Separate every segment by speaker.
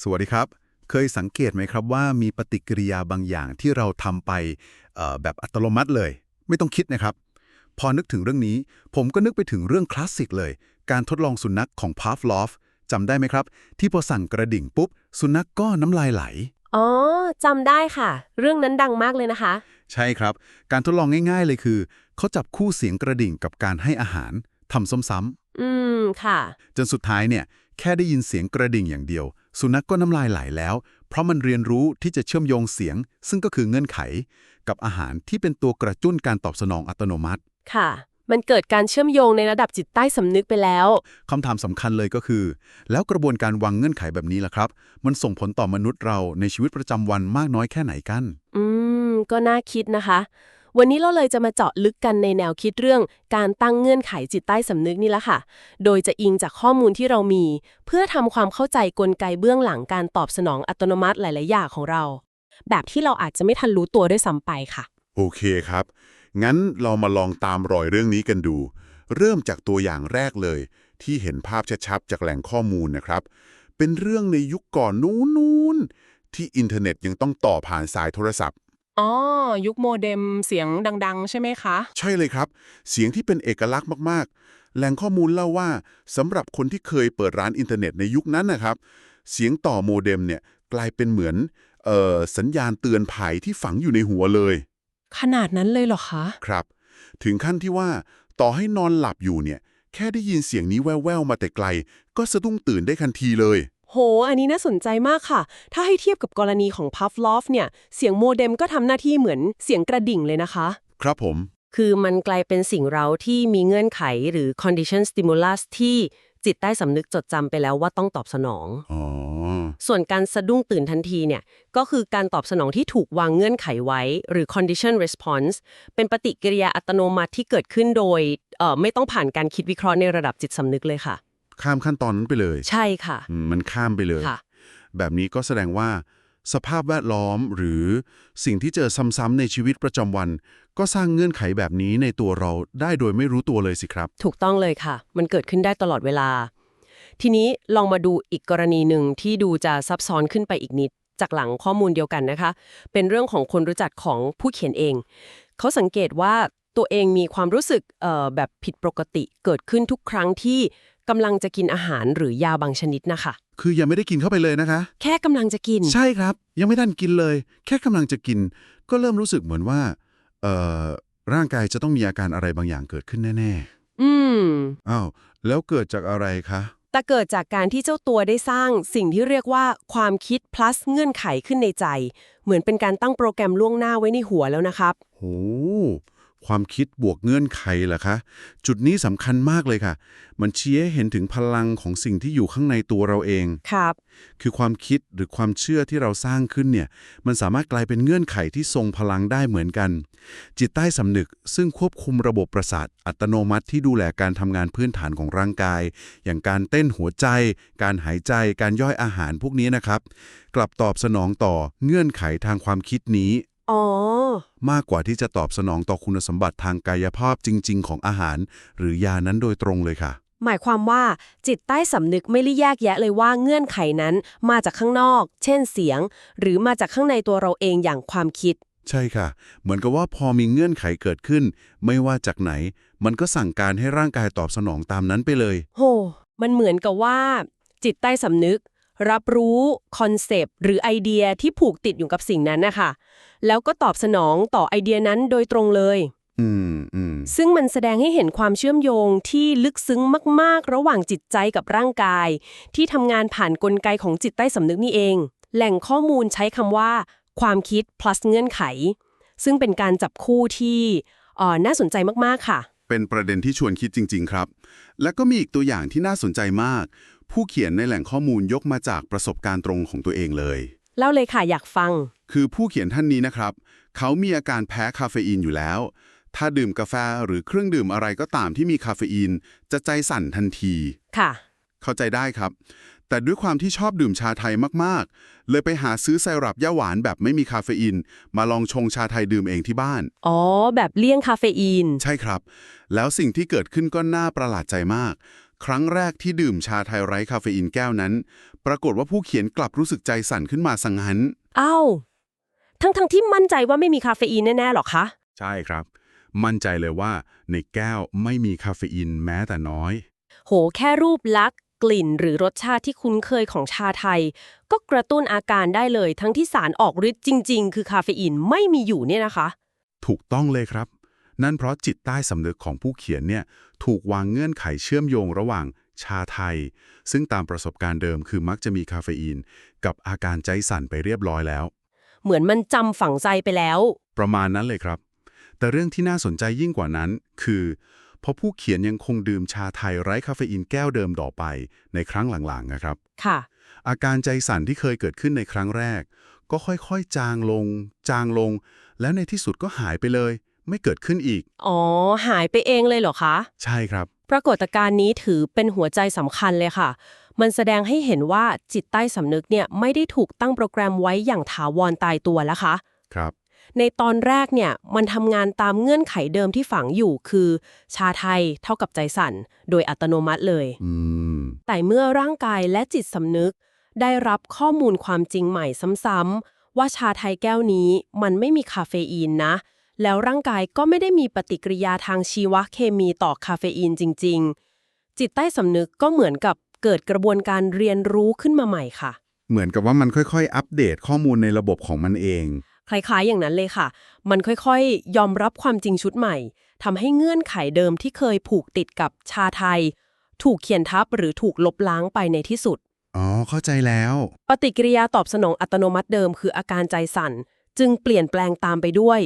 Speaker 1: สวัสดีครับ เคยสังเกตไหมครับว่ามีปฏิกิริยาบางอย่างที่เราทำไปเอ่อแบบอัตโนมัติเลย ไม่ต้องคิดนะครับ พอนึกถึงเรื่องนี้ ผมก็นึกไปถึงเรื่องคลาสสิกเลย การทดลองสุนัขของพาฟลอฟจำได้ไหมครับ ที่พอสั่งกระดิ่งปุ๊บ สุนัขกก็น้ำลายไหล
Speaker 2: อ๋อจำได้ค่ะ เรื่องนั้นดังมากเลยนะคะ
Speaker 1: ใช่ครับ การทดลองง่ายๆเลยคือ เขาจับคู่เสียงกระดิ่งกับการให้อาหารทำซ้ำ
Speaker 2: อืมค่ะ
Speaker 1: ๆจนสุดท้ายเนี่ย แค่ได้ยินเสียงกระดิ่งอย่างเดียว สุนัขกก็น้ำลายไหลแล้ว เพราะมันเรียนรู้ที่จะเชื่อมโยงเสียง ซึ่งก็คือเงื่อนไข กับอาหารที่เป็นตัวกระตุ้นการตอบสนองอัตโนมัติ
Speaker 2: ค่ะ มันเกิดการเชื่อมโยงในระดับจิตใต้สำนึกไปแล้ว
Speaker 1: คำถามสำคัญเลยก็คือ แล้วกระบวนการวางเงื่อนไขแบบนี้ล่ะครับ มันส่งผลต่อมนุษย์เราในชีวิตประจำวันมากน้อยแค่ไหนกัน
Speaker 2: อืม ก็น่าคิดนะคะ วันนี้เราเลยจะมาเจาะลึกกันในแนวคิดเรื่อง การตั้งเงื่อนไขจิตใต้สำนึกนี่แหละค่ะ โดยจะอิงจากข้อมูลที่เรามี เพื่อทำความเข้าใจกลไกเบื้องหลังการตอบสนองอัตโนมัติหลาย ๆ อย่างของเรา แบบที่เราอาจจะไม่ทันรู้ตัวด้วยซ้ำไปค่ะ
Speaker 3: โอเคครับ งั้นเรามาลองตามรอยเรื่องนี้กันดู เริ่มจากตัวอย่างแรกเลย ที่เห็นภาพชัดๆจากแหล่งข้อมูลนะครับ เป็นเรื่องในยุคก่อนนู้นๆที่อินเทอร์เน็ตยังต้องต่อผ่านสายโทรศัพท์
Speaker 4: อ๋อ ยุคโมเด็มเสียงดัง ๆ ใช่ไหมคะ
Speaker 3: ใช่เลยครับ เสียงที่เป็นเอกลักษณ์มากๆ แหล่งข้อมูลเล่าว่าสำหรับคนที่เคยเปิดร้านอินเทอร์เน็ตในยุคนั้นนะครับ เสียงต่อโมเด็มเนี่ยกลายเป็นเหมือนเอ่อสัญญาณเตือนภัยที่ฝังอยู่ในหัวเลย
Speaker 4: ขนาดนั้นเลยเหรอคะ
Speaker 3: ครับ ถึงขั้นที่ว่าต่อให้นอนหลับอยู่เนี่ย แค่ได้ยินเสียงนี้แว่วๆมาแต่ไกล ก็สะดุ้งตื่นได้ทันทีเลย
Speaker 2: โห อันนี้น่าสนใจมากค่ะ ถ้าให้เทียบกับกรณีของ Pavlov เนี่ย เสียงโมเด็มก็ทำหน้าที่เหมือนเสียงกระดิ่งเลยนะคะ
Speaker 3: ครับผม
Speaker 2: คือมันกลายเป็นสิ่งเราที่มีเงื่อนไขหรือ condition stimulus ที่จิตใต้สำนึกจดจำไปแล้วว่าต้องตอบสนอง
Speaker 3: อ๋อ
Speaker 2: ส่วนการสะดุ้งตื่นทันทีเนี่ย ก็คือการตอบสนองที่ถูกวางเงื่อนไขไว้ หรือ condition response เป็นปฏิกิริยาอัตโนมัติที่เกิดขึ้นโดยเอ่อไม่ต้องผ่านการคิดวิเคราะห์ในระดับจิตสำนึกเลยค่ะ
Speaker 3: ข้ามขั้นตอนนั้นไปเลย
Speaker 2: ใช่ค่ะ
Speaker 3: อืมมันข้ามไปเลย
Speaker 2: ค่ะ
Speaker 3: แบบนี้ก็แสดงว่า สภาพแวดล้อมหรือสิ่งที่เจอซ้ำๆในชีวิตประจำวัน ก็สร้างเงื่อนไขแบบนี้ในตัวเราได้โดยไม่รู้ตัวเลยสิครับ
Speaker 2: ถูกต้องเลยค่ะ มันเกิดขึ้นได้ตลอดเวลา ทีนี้ลองมาดูอีกกรณีหนึ่งที่ดูจะซับซ้อนขึ้นไปอีกนิด จากหลังข้อมูลเดียวกันนะคะ เป็นเรื่องของคนรู้จักของผู้เขียนเอง เขาสังเกตว่าตัวเองมีความรู้สึกเอ่อแบบผิดปกติเกิดขึ้นทุกครั้งที่ กำลังจะกินอาหารหรือยาบางชนิดนะคะ
Speaker 1: คือยังไม่ได้กินเข้าไปเลยนะคะ
Speaker 2: แค่กำลังจะกิน
Speaker 1: ใช่ครับ ยังไม่ทันกินเลย แค่กำลังจะกิน ก็เริ่มรู้สึกเหมือนว่าเอ่อร่างกายจะต้องมีอาการอะไรบางอย่างเกิดขึ้นแน่
Speaker 2: อืม
Speaker 1: ๆอ้าวแล้วเกิดจากอะไรคะ
Speaker 2: แต่เกิดจากการที่เจ้าตัวได้สร้างสิ่งที่เรียกว่าความคิด plus เงื่อนไขขึ้นในใจ เหมือนเป็นการตั้งโปรแกรมล่วงหน้าไว้ในหัวแล้วนะครับ
Speaker 1: โห ความคิดบวกเงื่อนไขเหรอคะ จุดนี้สำคัญมากเลยค่ะ มันชี้ให้เห็นถึงพลังของสิ่งที่อยู่ข้างในตัวเราเอง
Speaker 2: ครับ
Speaker 1: คือความคิดหรือความเชื่อที่เราสร้างขึ้นเนี่ย มันสามารถกลายเป็นเงื่อนไขที่ทรงพลังได้เหมือนกัน จิตใต้สำนึกซึ่งควบคุมระบบประสาทอัตโนมัติที่ดูแลการทำงานพื้นฐานของร่างกาย อย่างการเต้นหัวใจ การหายใจ การย่อยอาหารพวกนี้นะครับ กลับตอบสนองต่อเงื่อนไขทางความคิดนี้
Speaker 2: อ๋อ
Speaker 1: มากกว่าที่จะตอบสนองต่อคุณสมบัติทางกายภาพจริง ๆ ของอาหาร หรือยานั้นโดยตรงเลยค่ะ
Speaker 2: หมายความว่าจิตใต้สำนึกไม่ได้แยกแยะเลยว่าเงื่อนไขนั้นมาจากข้างนอก เช่นเสียง หรือมาจากข้างในตัวเราเองอย่างความคิด
Speaker 1: ใช่ค่ะ เหมือนกับว่าพอมีเงื่อนไขเกิดขึ้น ไม่ว่าจากไหน มันก็สั่งการให้ร่างกายตอบสนองตามนั้นไปเลย
Speaker 2: โห มันเหมือนกับว่า จิตใต้สำนึก รับรู้คอนเซปต์หรือไอเดียที่ผูกติดอยู่กับสิ่งนั้นนะคะแล้วก็ตอบสนองต่อไอเดียนั้นโดยตรงเลย
Speaker 1: อืมอืม
Speaker 2: ซึ่งมันแสดงให้เห็นความเชื่อมโยงที่ลึกซึ้งมาก ๆ ระหว่างจิตใจกับร่างกาย ที่ทำงานผ่านนกลไกของจิตใต้สำนึกนี่เอง แหล่งข้อมูลใช้คำว่า ความคิด plus เงื่อนไข ซึ่งเป็นการจับคู่ที่เอ่อน่าสนใจมาก ๆ ค่ะ
Speaker 1: เป็นประเด็นที่ชวนคิดจริง ๆ ครับ และก็มีอีกตัวอย่างที่น่าสนใจมาก ผู้เขียนในแหล่งข้อมูลยกมาจากประสบการณ์ตรงของตัวเองเลย
Speaker 2: เล่าเลยค่ะอยากฟัง
Speaker 1: คือผู้เขียนท่านนี้นะครับ เขามีอาการแพ้คาเฟอีนอยู่แล้ว ถ้าดื่มกาแฟหรือเครื่องดื่มอะไรก็ตามที่มีคาเฟอีน จะใจสั่นทันที
Speaker 2: ค่ะ
Speaker 1: เข้าใจได้ครับ แต่ด้วยความที่ชอบดื่มชาไทยมากๆ เลยไปหาซื้อไซรัปย่าหวานแบบไม่มีคาเฟอีน มาลองชงชาไทยดื่มเองที่บ้าน
Speaker 2: อ๋อ แบบเลี่ยงคาเฟอีน
Speaker 1: ใช่ครับ แล้วสิ่งที่เกิดขึ้นก็น่าประหลาดใจมาก ครั้งแรกที่ดื่มชาไทยไร้คาเฟอีนแก้วนั้น ปรากฏว่าผู้เขียนกลับรู้สึกใจสั่นขึ้นมาสังหัน
Speaker 2: อ้าวทั้งๆที่มั่นใจว่าไม่มีคาเฟอีนแน่ๆหรอคะ
Speaker 1: ใช่ครับ มั่นใจเลยว่าในแก้วไม่มีคาเฟอีนแม้แต่น้อย
Speaker 2: โห แค่รูปลักษณ์กลิ่นหรือรสชาติที่คุ้นเคยของชาไทย ก็กระตุ้นอาการได้เลย ทั้งที่สารออกฤทธิ์จริง ๆ คือคาเฟอีนไม่มีอยู่เนี่ยนะคะ
Speaker 1: ถูกต้องเลยครับ นั่นเพราะจิตใต้สำนึกของผู้เขียนเนี่ยถูกวางเงื่อนไขเชื่อมโยงระหว่างชาไทย ซึ่งตามประสบการณ์เดิมคือมักจะมีคาเฟอีน กับอาการใจสั่นไปเรียบร้อยแล้ว
Speaker 2: เหมือนมันจำฝังใจไปแล้ว
Speaker 1: ประมาณนั้นเลยครับ แต่เรื่องที่น่าสนใจยิ่งกว่านั้น คือพอผู้เขียนยังคงดื่มชาไทยไร้คาเฟอีนแก้วเดิมต่อไปในครั้งหลังๆนะครับ
Speaker 2: ค่ะ
Speaker 1: อาการใจสั่นที่เคยเกิดขึ้นในครั้งแรก ก็ค่อยๆ จางลง จางลง แล้วในที่สุดก็หายไปเลย ไม่เกิดขึ้นอีก
Speaker 2: อ๋อ หายไปเองเลยเหรอคะ
Speaker 1: ใช่ครับ
Speaker 2: ปรากฏการณ์นี้ถือเป็นหัวใจสำคัญเลยค่ะ มันแสดงให้เห็นว่าจิตใต้สำนึกเนี่ยไม่ได้ถูกตั้งโปรแกรมไว้อย่างถาวรตายตัวแล้วคะ
Speaker 1: ครับ
Speaker 2: ในตอนแรกเนี่ยมันทำงานตามเงื่อนไขเดิมที่ฝังอยู่คือ ชาไทยเท่ากับใจสั่น โดยอัตโนมัติเลย
Speaker 1: อืม
Speaker 2: แต่เมื่อร่างกายและจิตสำนึก ได้รับข้อมูลความจริงใหม่ซ้ำๆว่าชาไทยแก้วนี้มันไม่มีคาเฟอีนนะ แล้วร่างกายก็ไม่ได้มีปฏิกิริยาทางชีวเคมีต่อคาเฟอีนจริง ๆ จิตใต้สำนึกก็เหมือนกับเกิดกระบวนการเรียนรู้ขึ้นมาใหม่ค่ะ
Speaker 1: เหมือนกับว่ามันค่อยๆ อัปเดตข้อมูลในระบบของมันเอง
Speaker 2: คล้ายๆ อย่างนั้นเลยค่ะ มันค่อยๆ ยอมรับความจริงชุดใหม่ทำให้เงื่อนไขเดิมที่เคยผูกติดกับชาไทย ถูกเขียนทับหรือถูกลบล้างไปในที่สุด
Speaker 1: อ๋อ เข้าใจแล้ว
Speaker 2: ปฏิกิริยาตอบสนองอัตโนมัติเดิมคืออาการใจสั่น จึงเปลี่ยนแปลงตามไปด้วย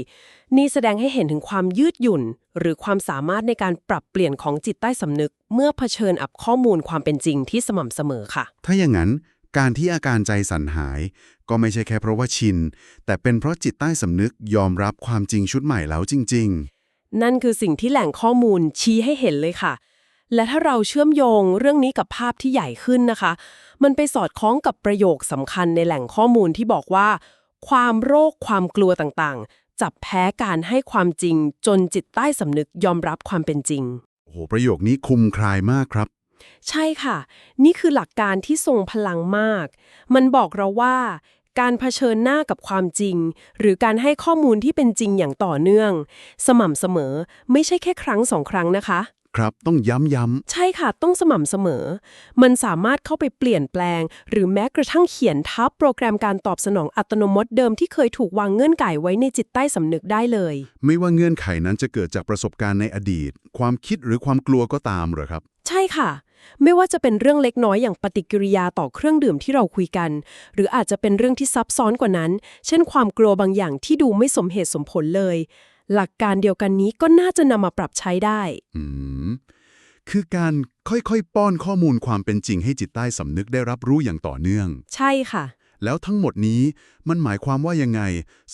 Speaker 2: นี่แสดงให้เห็นถึงความยืดหยุ่น หรือความสามารถในการปรับเปลี่ยนของจิตใต้สำนึก เมื่อเผชิญกับข้อมูลความเป็นจริงที่สม่ำเสมอค่ะ
Speaker 1: ถ้าอย่างนั้น การที่อาการใจสั่นหาย ก็ไม่ใช่แค่เพราะว่าชิน แต่เป็นเพราะจิตใต้สำนึกยอมรับความจริงชุดใหม่แล้วจริง
Speaker 2: นั่นคือสิ่งที่แหล่งข้อมูลชี้ให้เห็นเลยค่ะและถ้าเราเชื่อมโยงเรื่องนี้กับภาพที่ใหญ่ขึ้นนะคะ มันไปสอดคล้องกับประโยคสำคัญในแหล่งข้อมูลที่บอกว่า ความโรคความกลัวต่างๆ จับแพ้การให้ความจริงจนจิตใต้สำนึกยอมรับความเป็นจริง
Speaker 1: ๆโอ้โห ประโยคนี้คลุมคลายมากครับ
Speaker 2: ใช่ค่ะ นี่คือหลักการที่ทรงพลังมาก มันบอกเราว่าการเผชิญหน้ากับความจริง หรือการให้ข้อมูลที่เป็นจริงอย่างต่อเนื่อง สม่ำเสมอไม่ใช่แค่ครั้งสองครั้งนะคะ
Speaker 1: ครับ ต้องย้ำย้
Speaker 2: ใช่ค่ะ ต้องสม่ำเสมอ มันสามารถเข้าไปเปลี่ยนแปลง หรือแม้กระทั่งเขียนทับโปรแกรมการตอบสนองอัตโนมัติเดิมที่เคยถูกวางเงื่อนไขไว้ในจิตใต้สำนึกได้เลยำ
Speaker 1: ไม่ว่าเงื่อนไขนั้นจะเกิดจากประสบการณ์ในอดีต ความคิดหรือความกลัวก็ตามเหรอครับ
Speaker 2: ใช่ค่ะ ไม่ว่าจะเป็นเรื่องเล็กน้อยอย่างปฏิกิริยาต่อเครื่องดื่มที่เราคุยกัน หรืออาจจะเป็นเรื่องที่ซับซ้อนกว่านั้น เช่น ความกลัวบางอย่างที่ดูไม่สมเหตุสมผลเลย หลักการเดียวกันนี้ก็น่าจะนำมาปรับใช้ได้
Speaker 1: อืม คือการค่อยๆ ป้อนข้อมูลความเป็นจริงให้จิตใต้สำนึกได้รับรู้อย่างต่อเนื่อง
Speaker 2: ใช่ค่ะ
Speaker 1: แล้วทั้งหมดนี้มันหมายความว่ายังไง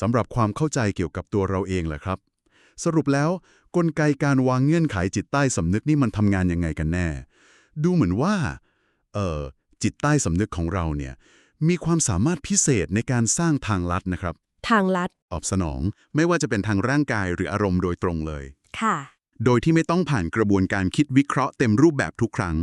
Speaker 1: สำหรับความเข้าใจเกี่ยวกับตัวเราเองล่ะครับ สรุปแล้วกลไกการวางเงื่อนไขจิตใต้สำนึกนี่มันทำงานยังไงกันแน่ ดูเหมือนว่า เอ่อจิตใต้สำนึกของเราเนี่ยมีความสามารถพิเศษในการสร้างทางลัดนะครับ
Speaker 2: ทางลัด
Speaker 1: ตอบสนอง ไม่ว่าจะเป็นทางร่างกายหรืออารมณ์โดยตรงเลย
Speaker 2: ค่ะ
Speaker 1: โดยที่ไม่ต้องผ่านกระบวนการคิดวิเคราะห์เต็มรูปแบบทุกครั้ง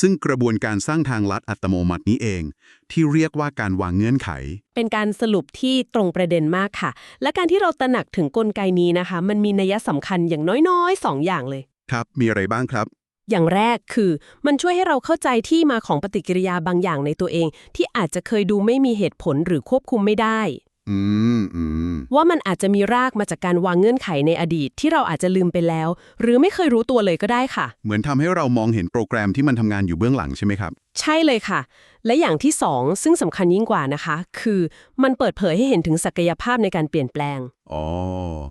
Speaker 1: ซึ่งกระบวนการสร้างทางลัดอัตโนมัตินี้เอง ที่เรียกว่าการวางเงื่อนไข
Speaker 2: เป็นการสรุปที่ตรงประเด็นมากค่ะ และการที่เราตระหนักถึงกลไกนี้นะคะ มันมีนัยสำคัญอย่างน้อยๆ2อย่างเลย
Speaker 1: ครับ มีอะไรบ้างครับ
Speaker 2: อย่างแรกคือมันช่วยให้เราเข้าใจที่มาของปฏิกิริยาบางอย่างในตัวเอง ที่อาจจะเคยดูไม่มีเหตุผลหรือควบคุมไม่ได้
Speaker 1: อืมอืม
Speaker 2: ว่ามันอาจจะมีรากมาจากการวางเงื่อนไขในอดีตที่เราอาจจะลืมไปแล้ว หรือไม่เคยรู้ตัวเลยก็ได้ค่ะ
Speaker 1: เหมือนทำให้เรามองเห็นโปรแกรมที่มันทำงานอยู่เบื้องหลังใช่ไหมครับ
Speaker 2: ใช่เลยค่ะ และอย่างที่สองซึ่งสำคัญยิ่งกว่านะคะ คือมันเปิดเผยให้เห็นถึงศักยภาพในการเปลี่ยนแปลง
Speaker 1: อ๋อ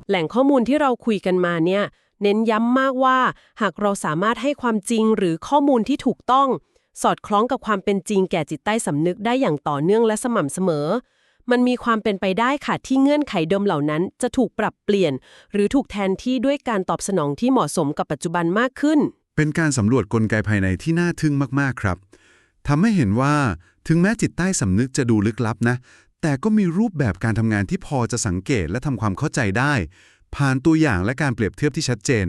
Speaker 2: แหล่งข้อมูลที่เราคุยกันมาเนี่ย เน้นย้ำมากว่า หากเราสามารถให้ความจริงหรือข้อมูลที่ถูกต้อง สอดคล้องกับความเป็นจริงแก่จิตใต้สำนึกได้อย่างต่อเนื่องและสม่ำเสมอ มันมีความเป็นไปได้ค่ะที่เงื่อนไขเดิมเหล่านั้น จะถูกปรับเปลี่ยน หรือถูกแทนที่ด้วยการตอบสนองที่เหมาะสมกับปัจจุบันมากขึ้น
Speaker 5: เป็นการสำรวจกลไกภายในที่น่าทึ่งมากๆครับทำให้เห็นว่าถึงแม้จิตใต้สำนึกจะดูลึกลับนะ แต่ก็มีรูปแบบการทำงานที่พอจะสังเกตและทำความเข้าใจได้ ผ่านตัวอย่างและการเปรียบเทียบที่ชัดเจน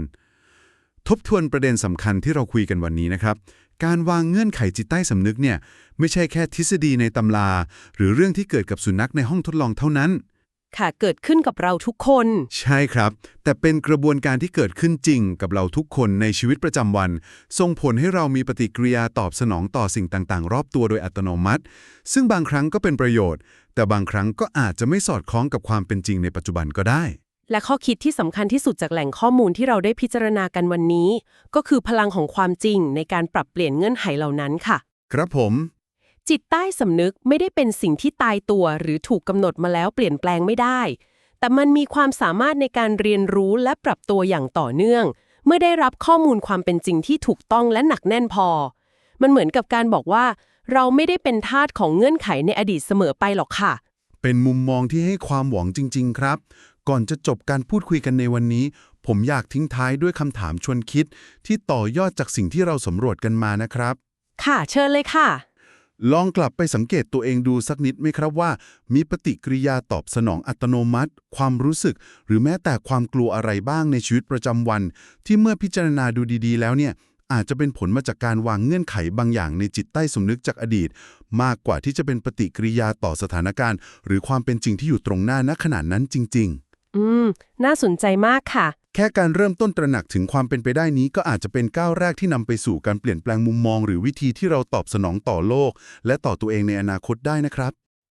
Speaker 5: ทบทวนประเด็นสำคัญที่เราคุยกันวันนี้นะครับ
Speaker 1: การวางเงื่อนไขจิตใต้สำนึกเนี่ยไม่ใช่แค่ทฤษฎีในตำรา หรือเรื่องที่เกิดกับสุนัขในห้องทดลองเท่านั้น
Speaker 2: ค่ะเกิดขึ้นกับเราทุกคน
Speaker 1: ใช่ครับ แต่เป็นกระบวนการที่เกิดขึ้นจริงกับเราทุกคนในชีวิตประจำวัน ส่งผลให้เรามีปฏิกิริยาตอบสนองต่อสิ่งต่างๆ รอบตัวโดยอัตโนมัติ ซึ่งบางครั้งก็เป็นประโยชน์ แต่บางครั้งก็อาจจะไม่สอดคล้องกับความเป็นจริงในปัจจุบันก็ได้
Speaker 2: และข้อคิดที่สำคัญที่สุดจากแหล่งข้อมูลที่เราได้พิจารณากันวันนี้ ก็คือพลังของความจริงในการปรับเปลี่ยนเงื่อนไขเหล่านั้นค่ะ
Speaker 1: ครับผม
Speaker 2: จิตใต้สำนึกไม่ได้เป็นสิ่งที่ตายตัว หรือถูกกำหนดมาแล้วเปลี่ยนแปลงไม่ได้ แต่มันมีความสามารถในการเรียนรู้และปรับตัวอย่างต่อเนื่อง เมื่อได้รับข้อมูลความเป็นจริงที่ถูกต้องและหนักแน่นพอ มันเหมือนกับการบอกว่า เราไม่ได้เป็นทาสของเงื่อนไขในอดีตเสมอไปหรอกค่ะ
Speaker 1: เป็นมุมมองที่ให้ความหวังจริง ๆ ครับ ก่อนจะจบการพูดคุยกันในวันนี้ ผมอยากทิ้งท้ายด้วยคำถามชวนคิด ที่ต่อยอดจากสิ่งที่เราสำรวจกันมานะครับ
Speaker 2: ค่ะ เชิญเลยค่ะ
Speaker 1: ลองกลับไปสังเกตตัวเองดูสักนิดไหมครับว่า มีปฏิกิริยาตอบสนองอัตโนมัติ ความรู้สึก หรือแม้แต่ความกลัวอะไรบ้างในชีวิตประจำวัน ที่เมื่อพิจารณาดูดีๆ แล้วเนี่ยอาจจะเป็นผลมาจากการวางเงื่อนไขบางอย่างในจิตใต้สำนึกจากอดีต มากกว่าที่จะเป็นปฏิกิริยาต่อสถานการณ์ หรือความเป็นจริงที่อยู่ตรงหน้าณขณะนั้นจริง ๆ
Speaker 2: อืม น่าสนใจมากค่ะ
Speaker 1: แค่การเริ่มต้นตระหนักถึงความเป็นไปได้นี้ก็อาจจะเป็นก้าวแรกที่นำไปสู่การเปลี่ยนแปลงมุมมอง หรือวิธีที่เราตอบสนองต่อโลก และต่อตัวเองในอนาคตได้นะครับ